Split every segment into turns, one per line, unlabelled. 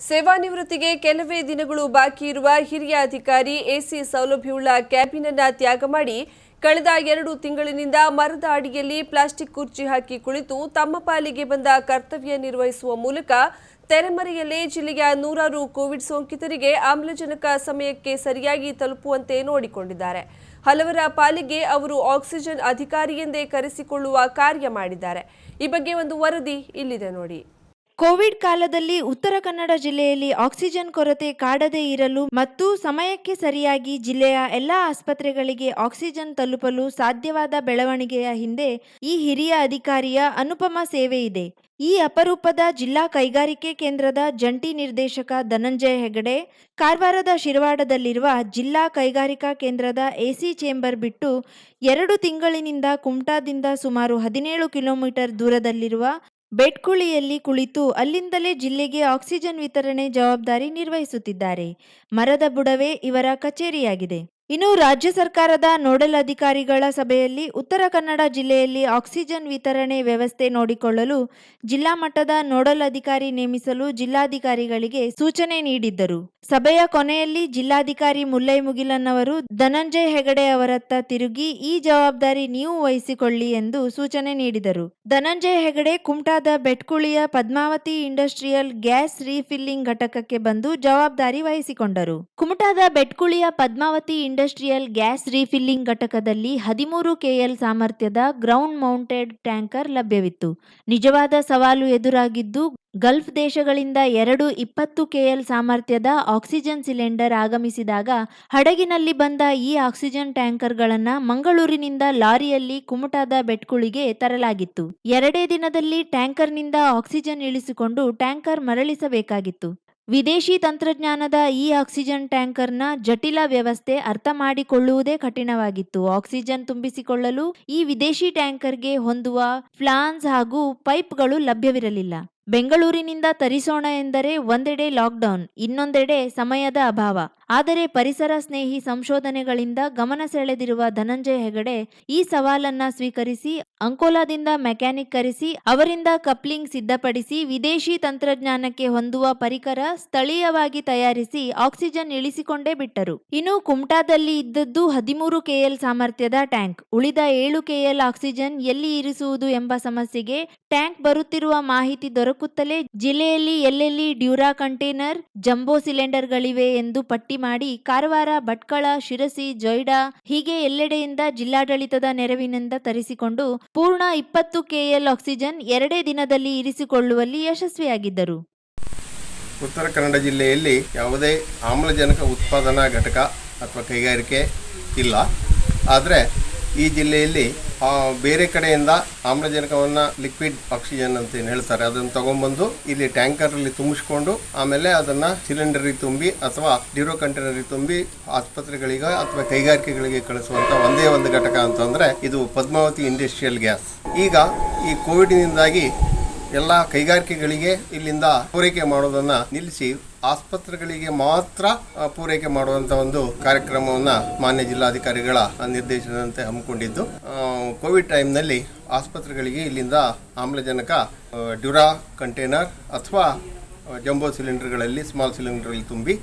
ಸೇವಾ ನಿವೃತ್ತಿಗೆ ಕೆಲವೇ ದಿನಗಳು ಬಾಕಿ ಇರುವ ಹಿರಿಯ ಅಧಿಕಾರಿ ಎಸಿ ಸೌಲಭ್ಯವುಳ್ಳ ಕ್ಯಾಬಿನ್ ಅನ್ನ ತ್ಯಾಗ ಮಾಡಿ ಕಳೆದ ಎರಡು ತಿಂಗಳಿನಿಂದ ಮರದ ಅಡಿಯಲ್ಲಿ ಪ್ಲಾಸ್ಟಿಕ್ ಕುರ್ಚಿ ಹಾಕಿ ಕುಳಿತು ತಮ್ಮ ಪಾಲಿಗೆ ಬಂದ ಕರ್ತವ್ಯ ನಿರ್ವಹಿಸುವ ಮೂಲಕ ತೆರೆಮರೆಯಲ್ಲೇ ಜಿಲ್ಲೆಯ ನೂರಾರು ಕೋವಿಡ್ ಸೋಂಕಿತರಿಗೆ ಆಮ್ಲಜನಕ ಸಮಯಕ್ಕೆ ಸರಿಯಾಗಿ ತಲುಪುವಂತೆ ನೋಡಿಕೊಂಡಿದ್ದಾರೆ. ಹಲವರ ಪಾಲಿಗೆ ಅವರು ಆಕ್ಸಿಜನ್ ಅಧಿಕಾರಿ ಎಂದೇ ಕರೆಸಿಕೊಳ್ಳುವ ಕಾರ್ಯ ಮಾಡಿದ್ದಾರೆ. ಈ ಬಗ್ಗೆ ಒಂದು ವರದಿ ಇಲ್ಲಿದೆ ನೋಡಿ.
ಕೋವಿಡ್ ಕಾಲದಲ್ಲಿ ಉತ್ತರ ಕನ್ನಡ ಜಿಲ್ಲೆಯಲ್ಲಿ ಆಕ್ಸಿಜನ್ ಕೊರತೆ ಕಾಡದೇ ಇರಲು ಮತ್ತು ಸಮಯಕ್ಕೆ ಸರಿಯಾಗಿ ಜಿಲ್ಲೆಯ ಎಲ್ಲ ಆಸ್ಪತ್ರೆಗಳಿಗೆ ಆಕ್ಸಿಜನ್ ತಲುಪಲು ಸಾಧ್ಯವಾದ ಬೆಳವಣಿಗೆಯ ಹಿಂದೆ ಈ ಹಿರಿಯ ಅಧಿಕಾರಿಯ ಅನುಪಮ ಸೇವೆ ಇದೆ. ಈ ಅಪರೂಪದ ಜಿಲ್ಲಾ ಕೈಗಾರಿಕೆ ಕೇಂದ್ರದ ಜಂಟಿ ನಿರ್ದೇಶಕ ಧನಂಜಯ ಹೆಗಡೆ, ಕಾರವಾರದ ಶಿರವಾಡದಲ್ಲಿರುವ ಜಿಲ್ಲಾ ಕೈಗಾರಿಕಾ ಕೇಂದ್ರದ ಎಸಿ ಚೇಂಬರ್ ಬಿಟ್ಟು ಎರಡು ತಿಂಗಳಿನಿಂದ ಕುಮಟಾದಿಂದ ಸುಮಾರು ಹದಿನೇಳು ಕಿಲೋಮೀಟರ್ ದೂರದಲ್ಲಿರುವ ಬೆಟ್ಕುಳಿಯಲ್ಲಿ ಕುಳಿತು ಅಲ್ಲಿಂದಲೇ ಜಿಲ್ಲೆಗೆ ಆಕ್ಸಿಜನ್ ವಿತರಣೆ ಜವಾಬ್ದಾರಿ ನಿರ್ವಹಿಸುತ್ತಿದ್ದಾರೆ. ಮರದ ಬುಡವೇ ಇವರ ಕಚೇರಿಯಾಗಿದೆ. ಇನ್ನು ರಾಜ್ಯ ಸರ್ಕಾರದ ನೋಡಲ್ ಅಧಿಕಾರಿಗಳ ಸಭೆಯಲ್ಲಿ ಉತ್ತರ ಕನ್ನಡ ಜಿಲ್ಲೆಯಲ್ಲಿ ಆಕ್ಸಿಜನ್ ವಿತರಣೆ ವ್ಯವಸ್ಥೆ ನೋಡಿಕೊಳ್ಳಲು ಜಿಲ್ಲಾ ಮಟ್ಟದ ನೋಡಲ್ ಅಧಿಕಾರಿ ನೇಮಿಸಲು ಜಿಲ್ಲಾಧಿಕಾರಿಗಳಿಗೆ ಸೂಚನೆ ನೀಡಿದ್ದರು. ಸಭೆಯ ಕೊನೆಯಲ್ಲಿ ಜಿಲ್ಲಾಧಿಕಾರಿ ಮುಲ್ಲೈ ಮುಗಿಲನ್ ಅವರು ಧನಂಜಯ್ ಹೆಗಡೆ ಅವರತ್ತ ತಿರುಗಿ, ಈ ಜವಾಬ್ದಾರಿ ನೀವು ವಹಿಸಿಕೊಳ್ಳಿ ಎಂದು ಸೂಚನೆ ನೀಡಿದರು. ಧನಂಜಯ್ ಹೆಗಡೆ ಕುಮಟಾದ ಬೆಟ್ಕುಳಿಯ ಪದ್ಮಾವತಿ ಇಂಡಸ್ಟ್ರಿಯಲ್ ಗ್ಯಾಸ್ ರೀಫಿಲ್ಲಿಂಗ್ ಘಟಕಕ್ಕೆ ಬಂದು ಜವಾಬ್ದಾರಿ ವಹಿಸಿಕೊಂಡರು. ಕುಮಟಾದ ಬೆಟ್ಕುಳಿಯ ಪದ್ಮಾವತಿ ಇಂಡಸ್ಟ್ರಿಯಲ್ ಗ್ಯಾಸ್ ರೀಫಿಲ್ಲಿಂಗ್ ಘಟಕದಲ್ಲಿ ಹದಿಮೂರು ಕೆಎಲ್ ಸಾಮರ್ಥ್ಯದ ಗ್ರೌಂಡ್ ಮೌಂಟೆಡ್ ಟ್ಯಾಂಕರ್ ಲಭ್ಯವಿತ್ತು. ನಿಜವಾದ ಸವಾಲು ಎದುರಾಗಿದ್ದು, ಗಲ್ಫ್ ದೇಶಗಳಿಂದ ಎರಡು ಇಪ್ಪತ್ತು ಕೆಎಲ್ ಸಾಮರ್ಥ್ಯದ ಆಕ್ಸಿಜನ್ ಸಿಲಿಂಡರ್ ಆಗಮಿಸಿದಾಗ, ಹಡಗಿನಲ್ಲಿ ಬಂದ ಈ ಆಕ್ಸಿಜನ್ ಟ್ಯಾಂಕರ್ಗಳನ್ನು ಮಂಗಳೂರಿನಿಂದ ಲಾರಿಯಲ್ಲಿ ಕುಮಟಾದ ಬೆಟ್ಕುಳಿಗೆ ತರಲಾಗಿತ್ತು. ಎರಡೇ ದಿನದಲ್ಲಿ ಟ್ಯಾಂಕರ್ನಿಂದ ಆಕ್ಸಿಜನ್ ಇಳಿಸಿಕೊಂಡು ಟ್ಯಾಂಕರ್ ಮರಳಿಸಬೇಕಾಗಿತ್ತು. ವಿದೇಶಿ ತಂತ್ರಜ್ಞಾನದ ಈ ಆಕ್ಸಿಜನ್ ಟ್ಯಾಂಕರ್ನ ಜಟಿಲ ವ್ಯವಸ್ಥೆ ಅರ್ಥ ಮಾಡಿಕೊಳ್ಳುವುದೇ ಕಠಿಣವಾಗಿತ್ತು. ಆಕ್ಸಿಜನ್ ತುಂಬಿಸಿಕೊಳ್ಳಲು ಈ ವಿದೇಶಿ ಟ್ಯಾಂಕರ್ಗೆ ಹೊಂದುವ ಫ್ಲಾನ್ಸ್ ಹಾಗೂ ಪೈಪ್ಗಳು ಲಭ್ಯವಿರಲಿಲ್ಲ. ಬೆಂಗಳೂರಿನಿಂದ ತರಿಸೋಣ ಎಂದರೆ ಒಂದೆಡೆ ಲಾಕ್ಡೌನ್, ಇನ್ನೊಂದೆಡೆ ಸಮಯದ ಅಭಾವ. ಆದರೆ ಪರಿಸರ ಸ್ನೇಹಿ ಸಂಶೋಧನೆಗಳಿಂದ ಗಮನ ಸೆಳೆದಿರುವ ಧನಂಜಯ ಹೆಗಡೆ ಈ ಸವಾಲನ್ನ ಸ್ವೀಕರಿಸಿ, ಅಂಕೋಲಾದಿಂದ ಮೆಕ್ಯಾನಿಕ್ ಕರೆಸಿ, ಅವರಿಂದ ಕಪ್ಲಿಂಗ್ ಸಿದ್ಧಪಡಿಸಿ, ವಿದೇಶಿ ತಂತ್ರಜ್ಞಾನಕ್ಕೆ ಹೊಂದುವ ಪರಿಕರ ಸ್ಥಳೀಯವಾಗಿ ತಯಾರಿಸಿ ಆಕ್ಸಿಜನ್ ಇಳಿಸಿಕೊಂಡೇ ಬಿಟ್ಟರು. ಇನ್ನು ಕುಮಟಾದಲ್ಲಿ ಇದ್ದದ್ದು ಹದಿಮೂರು ಕೆಎಲ್ ಸಾಮರ್ಥ್ಯದ ಟ್ಯಾಂಕ್. ಉಳಿದ ಏಳು ಕೆಎಲ್ ಆಕ್ಸಿಜನ್ ಎಲ್ಲಿ ಇರಿಸುವುದು ಎಂಬ ಸಮಸ್ಯೆಗೆ ಟ್ಯಾಂಕ್ ಬರುತ್ತಿರುವ ಮಾಹಿತಿ ದೊರಕುತ್ತಲೇ ಜಿಲ್ಲೆಯಲ್ಲಿ ಎಲ್ಲೆಲ್ಲಿ ಡ್ಯೂರಾ ಕಂಟೈನರ್, ಜಂಬೋ ಸಿಲಿಂಡರ್ಗಳಿವೆ ಎಂದು ಪಟ್ಟಿ ಮಾಡಿ ಕಾರವಾರ, ಭಟ್ಕಳ, ಶಿರಸಿ, ಜೊಯ್ಡಾ ಹೀಗೆ ಎಲ್ಲೆಡೆಯಿಂದ ಜಿಲ್ಲಾಡಳಿತದ ನೆರವಿನಿಂದ ತರಿಸಿಕೊಂಡು ಪೂರ್ಣ ಇಪ್ಪತ್ತು ಕೆಎಲ್ ಆಕ್ಸಿಜನ್ ಎರಡೇ ದಿನದಲ್ಲಿ ಇರಿಸಿಕೊಳ್ಳುವಲ್ಲಿ ಯಶಸ್ವಿಯಾಗಿದ್ದರು.
ಉತ್ತರ ಕನ್ನಡ ಜಿಲ್ಲೆಯಲ್ಲಿ ಯಾವುದೇ ಆಮ್ಲಜನಕ ಉತ್ಪಾದನಾ ಘಟಕ ಅಥವಾ ಕೈಗಾರಿಕೆ ಇಲ್ಲ. ಆದರೆ ಈ ಜಿಲ್ಲೆಯಲ್ಲಿ ಬೇರೆ ಕಡೆಯಿಂದ ಆಮ್ಲಜನಕವನ್ನು ಲಿಕ್ವಿಡ್ ಆಕ್ಸಿಜನ್ ಅಂತ ಏನು ಹೇಳ್ತಾರೆ. ಅದನ್ನು ತಗೊಂಡ್ಬಂದು ಇಲ್ಲಿ ಟ್ಯಾಂಕರಲ್ಲಿ ತುಂಬಿಸ್ಕೊಂಡು ಆಮೇಲೆ ಅದನ್ನು ಸಿಲಿಂಡರಿಗೆ ತುಂಬಿ ಅಥವಾ ಡ್ಯೂರೋ ಕಂಟೈನರಿಗೆ ತುಂಬಿ ಆಸ್ಪತ್ರೆಗಳಿಗೆ ಅಥವಾ ಕೈಗಾರಿಕೆಗಳಿಗೆ ಕಳಿಸುವಂಥ ಒಂದೇ ಒಂದು ಘಟಕ ಅಂತಂದರೆ ಇದು ಪದ್ಮಾವತಿ ಇಂಡಸ್ಟ್ರಿಯಲ್ ಗ್ಯಾಸ್ ಈಗ ಈ ಕೋವಿಡ್ನಿಂದಾಗಿ ಎಲ್ಲ ಕೈಗಾರಿಕೆಗಳಿಗೆ ಇಲ್ಲಿಂದ ಪೂರೈಕೆ ಮಾಡೋದನ್ನ ನಿಲ್ಲಿಸಿ ಆಸ್ಪತ್ರೆಗಳಿಗೆ ಮಾತ್ರ ಪೂರೈಕೆ ಮಾಡುವಂತ ಒಂದು ಕಾರ್ಯಕ್ರಮವನ್ನ ಮಾನ್ಯ ಜಿಲ್ಲಾಧಿಕಾರಿಗಳ ನಿರ್ದೇಶನದಂತೆ ಹಮ್ಮಿಕೊಂಡಿದ್ದು. ಕೋವಿಡ್ ಟೈಮ್ನಲ್ಲಿ ಆಸ್ಪತ್ರೆಗಳಿಗೆ ಇಲ್ಲಿಂದ ಆಮ್ಲಜನಕ ಡ್ಯುರಾ ಕಂಟೈನರ್ ಅಥವಾ ಜಂಬೋ ಸಿಲಿಂಡರ್ಗಳಲ್ಲಿ, ಸ್ಮಾಲ್ ಸಿಲಿಂಡರ್ಗಳಲ್ಲಿ ತುಂಬಿ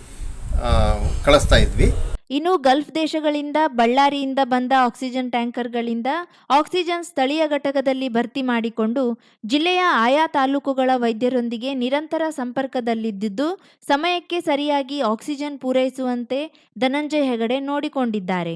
ಕಳಿಸ್ತಾ ಇದ್ವಿ.
ಇನ್ನು ಗಲ್ಫ್ ದೇಶಗಳಿಂದ, ಬಳ್ಳಾರಿಯಿಂದ ಬಂದ ಆಕ್ಸಿಜನ್ ಟ್ಯಾಂಕರ್ಗಳಿಂದ ಆಕ್ಸಿಜನ್ ಸ್ಥಳೀಯ ಘಟಕದಲ್ಲಿ ಭರ್ತಿ ಮಾಡಿಕೊಂಡು ಜಿಲ್ಲೆಯ ಆಯಾ ತಾಲೂಕುಗಳ ವೈದ್ಯರೊಂದಿಗೆ ನಿರಂತರ ಸಂಪರ್ಕದಲ್ಲಿದ್ದಿದ್ದು, ಸಮಯಕ್ಕೆ ಸರಿಯಾಗಿ ಆಕ್ಸಿಜನ್ ಪೂರೈಸುವಂತೆ ಧನಂಜಯ ಹೆಗಡೆ ನೋಡಿಕೊಂಡಿದ್ದಾರೆ.